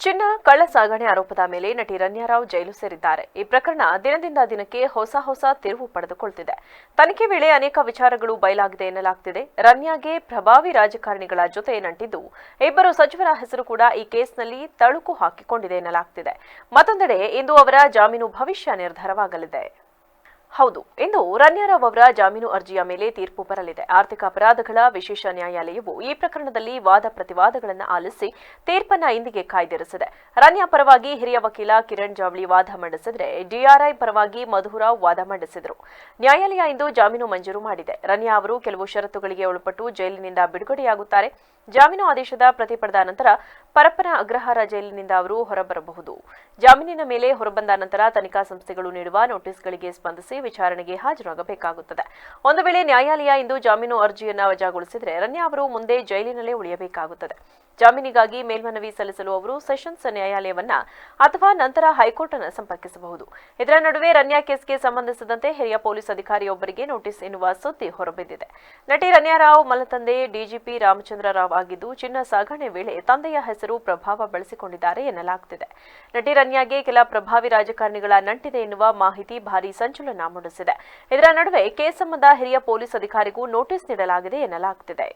ಚಿನ್ನ, ಕಳ್ಳ ಸಾಗಣೆ ಆರೋಪದ ಮೇಲೆ ನಟಿ ರನ್ಯಾರಾವ್ ಜೈಲು ಸೇರಿದ್ದಾರೆ. ಈ ಪ್ರಕರಣ ದಿನದಿಂದ ದಿನಕ್ಕೆ ಹೊಸ ಹೊಸ ತಿರುವು ಪಡೆದುಕೊಳ್ತಿದೆ. ತನಿಖೆ ವೇಳೆ ಅನೇಕ ವಿಚಾರಗಳು ಬಯಲಾಗಿದೆ ಎನ್ನಲಾಗ್ತಿದೆ. ರನ್ಯಾಗೆ ಪ್ರಭಾವಿ ರಾಜಕಾರಣಿಗಳ ಜೊತೆ ನಂಟಿದ್ದು, ಇಬ್ಬರು ಸಚಿವರ ಹೆಸರು ಕೂಡ ಈ ಕೇಸ್ನಲ್ಲಿ ತಳುಕು ಹಾಕಿಕೊಂಡಿದೆ ಎನ್ನಲಾಗ್ತಿದೆ. ಮತ್ತೊಂದೆಡೆ ಇಂದು ಅವರ ಜಾಮೀನು ಭವಿಷ್ಯ ನಿರ್ಧಾರವಾಗಲಿದೆ. ಹೌದು, ಇಂದು ರನ್ಯಾರಾವ್ ಅವರ ಜಾಮೀನು ಅರ್ಜಿಯ ಮೇಲೆ ತೀರ್ಪು ಬರಲಿದೆ. ಆರ್ಥಿಕ ಅಪರಾಧಗಳ ವಿಶೇಷ ನ್ಯಾಯಾಲಯವು ಈ ಪ್ರಕರಣದಲ್ಲಿ ವಾದ ಪ್ರತಿವಾದಗಳನ್ನು ಆಲಿಸಿ ತೀರ್ಪನ್ನ ಇಂದಿಗೆ ಕಾಯ್ದಿರಿಸಿದೆ. ರನ್ಯಾ ಪರವಾಗಿ ಹಿರಿಯ ವಕೀಲ ಕಿರಣ್ ಜಾವಳಿ ವಾದ ಮಂಡಿಸಿದರೆ ಡಿಆರ್ಐ ಪರವಾಗಿ ಮಧುರಾವ್ ವಾದ ಮಂಡಿಸಿದರು. ನ್ಯಾಯಾಲಯ ಇಂದು ಜಾಮೀನು ಮಂಜೂರು ಮಾಡಿದೆ. ರನ್ಯಾ ಅವರು ಕೆಲವು ಷರತ್ತುಗಳಿಗೆ ಒಳಪಟ್ಟು ಜೈಲಿನಿಂದ ಬಿಡುಗಡೆಯಾಗುತ್ತಾರೆ. ಜಾಮೀನು ಆದೇಶದ ಪ್ರತಿ ಪಡೆದ ನಂತರ ಪರಪ್ಪನ ಅಗ್ರಹಾರ ಜೈಲಿನಿಂದ ಅವರು ಹೊರಬರಬಹುದು. ಜಾಮೀನಿನ ಮೇಲೆ ಹೊರಬಂದ ನಂತರ ತನಿಖಾ ಸಂಸ್ಥೆಗಳು ನೀಡುವ ನೋಟಿಸ್ಗಳಿಗೆ ಸ್ಪಂದಿಸಿ ವಿಚಾರಣೆಗೆ ಹಾಜರಾಗಬೇಕಾಗುತ್ತದೆ. ಒಂದು ವೇಳೆ ನ್ಯಾಯಾಲಯ ಇಂದು ಜಾಮೀನು ಅರ್ಜಿಯನ್ನು ವಜಾಗೊಳಿಸಿದರೆ ರನ್ಯಾ ಅವರು ಮುಂದೆ ಜೈಲಿನಲ್ಲೇ ಉಳಿಯಬೇಕಾಗುತ್ತದೆ. ಜಾಮೀನಿಗಾಗಿ ಮೇಲ್ಮನವಿ ಸಲ್ಲಿಸಲು ಅವರು ಸೆಷನ್ಸ್ ನ್ಯಾಯಾಲಯವನ್ನ ಅಥವಾ ನಂತರ ಹೈಕೋರ್ಟ್ ಅನ್ನು ಸಂಪರ್ಕಿಸಬಹುದು. ಇದರ ನಡುವೆ ರನ್ಯಾ ಕೇಸ್ಗೆ ಸಂಬಂಧಿಸಿದಂತೆ ಹಿರಿಯ ಪೊಲೀಸ್ ಅಧಿಕಾರಿಯೊಬ್ಬರಿಗೆ ನೋಟಿಸ್ ಎನ್ನುವ ಸುದ್ದಿ ಹೊರಬಿದ್ದಿದೆ. ನಟಿ ರನ್ಯಾರಾವ್ ಮಲತಂದೆ ಡಿಜಿಪಿ ರಾಮಚಂದ್ರ ರಾವ್ ಆಗಿದ್ದು, ಚಿನ್ನ ಸಾಗಣೆ ವೇಳೆ ತಂದೆಯ ಹೆಸರು ಪ್ರಭಾವ ಬಳಸಿಕೊಂಡಿದ್ದಾರೆ ಎನ್ನಲಾಗುತ್ತಿದೆ ನಟಿ ರನ್ಯಾಗೆ ಕೆಲ ಪ್ರಭಾವಿ ರಾಜಕಾರಣಿಗಳ ನಂಟಿದೆ ಎನ್ನುವ ಮಾಹಿತಿ ಭಾರೀ ಸಂಚಲನ ಮೂಡಿಸಿದೆ. ಇದರ ನಡುವೆ ಕೇಸ್ ಸಂಬಂಧ ಹಿರಿಯ ಪೊಲೀಸ್ ಅಧಿಕಾರಿಗೂ ನೋಟಿಸ್ ನೀಡಲಾಗಿದೆ ಎನ್ನಲಾಗುತ್ತಿದೆ